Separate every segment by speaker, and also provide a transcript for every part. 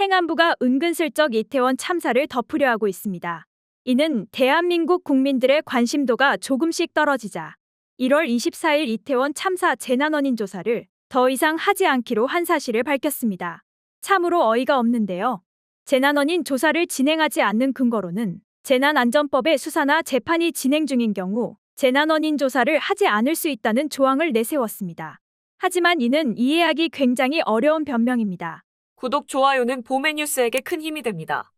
Speaker 1: 행안부가 은근슬쩍 이태원 참사를 덮으려 하고 있습니다. 이는 대한민국 국민들의 관심도가 조금씩 떨어지자 1월 24일 이태원 참사 재난원인 조사를 더 이상 하지 않기로 한 사실을 밝혔습니다. 참으로 어이가 없는데요. 재난원인 조사를 진행하지 않는 근거로는 재난안전법의 수사나 재판이 진행 중인 경우 재난원인 조사를 하지 않을 수 있다는 조항을 내세웠습니다. 하지만 이는 이해하기 굉장히 어려운 변명입니다.
Speaker 2: 구독, 좋아요는 봄의 뉴스에게 큰 힘이 됩니다.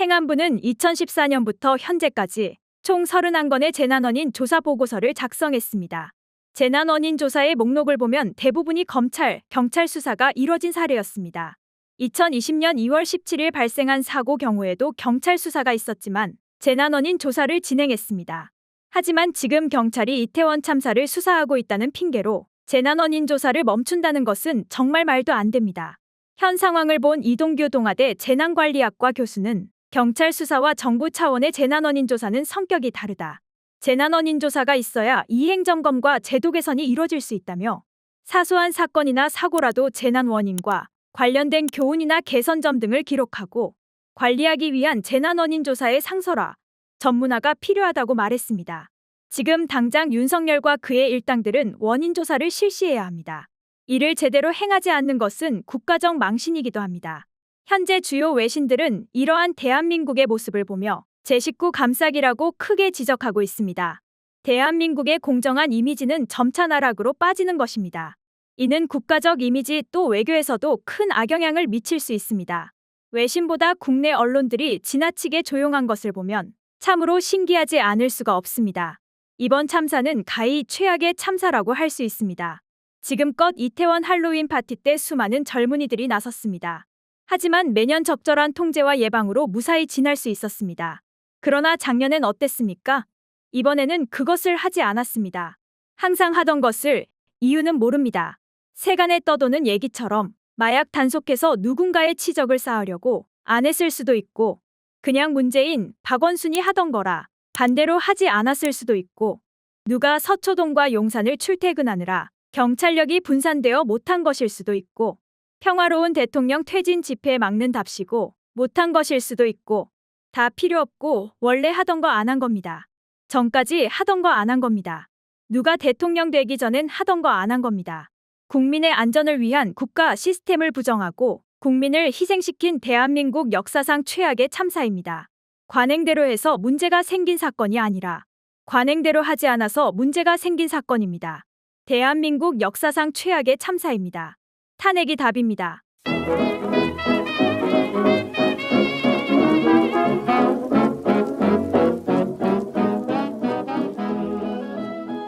Speaker 1: 행안부는 2014년부터 현재까지 총 31건의 재난원인 조사 보고서를 작성했습니다. 재난원인 조사의 목록을 보면 대부분이 검찰, 경찰 수사가 이뤄진 사례였습니다. 2020년 2월 17일 발생한 사고 경우에도 경찰 수사가 있었지만 재난원인 조사를 진행했습니다. 하지만 지금 경찰이 이태원 참사를 수사하고 있다는 핑계로 재난원인 조사를 멈춘다는 것은 정말 말도 안 됩니다. 현 상황을 본 이동규 동아대 재난관리학과 교수는 경찰 수사와 정부 차원의 재난원인 조사는 성격이 다르다. 재난원인 조사가 있어야 이행점검과 제도 개선이 이뤄질 수 있다며 사소한 사건이나 사고라도 재난 원인과 관련된 교훈이나 개선점 등을 기록하고 관리하기 위한 재난 원인 조사의 상설화, 전문화가 필요하다고 말했습니다. 지금 당장 윤석열과 그의 일당들은 원인 조사를 실시해야 합니다. 이를 제대로 행하지 않는 것은 국가적 망신이기도 합니다. 현재 주요 외신들은 이러한 대한민국의 모습을 보며 제 식구 감싸기라고 크게 지적하고 있습니다. 대한민국의 공정한 이미지는 점차 나락으로 빠지는 것입니다. 이는 국가적 이미지 또 외교에서도 큰 악영향을 미칠 수 있습니다. 외신보다 국내 언론들이 지나치게 조용한 것을 보면 참으로 신기하지 않을 수가 없습니다. 이번 참사는 가히 최악의 참사라고 할 수 있습니다. 지금껏 이태원 할로윈 파티 때 수많은 젊은이들이 나섰습니다. 하지만 매년 적절한 통제와 예방으로 무사히 지날 수 있었습니다. 그러나 작년엔 어땠습니까? 이번에는 그것을 하지 않았습니다. 항상 하던 것을 이유는 모릅니다. 세간에 떠도는 얘기처럼 마약 단속해서 누군가의 치적을 쌓으려고 안 했을 수도 있고 그냥 문재인, 박원순이 하던 거라 반대로 하지 않았을 수도 있고 누가 서초동과 용산을 출퇴근하느라 경찰력이 분산되어 못한 것일 수도 있고 평화로운 대통령 퇴진 집회 막는 답시고 못한 것일 수도 있고 다 필요 없고 원래 하던 거 안 한 겁니다. 전까지 하던 거 안 한 겁니다. 누가 대통령 되기 전엔 하던 거 안 한 겁니다. 국민의 안전을 위한 국가 시스템을 부정하고 국민을 희생시킨 대한민국 역사상 최악의 참사입니다. 관행대로 해서 문제가 생긴 사건이 아니라 관행대로 하지 않아서 문제가 생긴 사건입니다. 대한민국 역사상 최악의 참사입니다. 탄핵이 답입니다.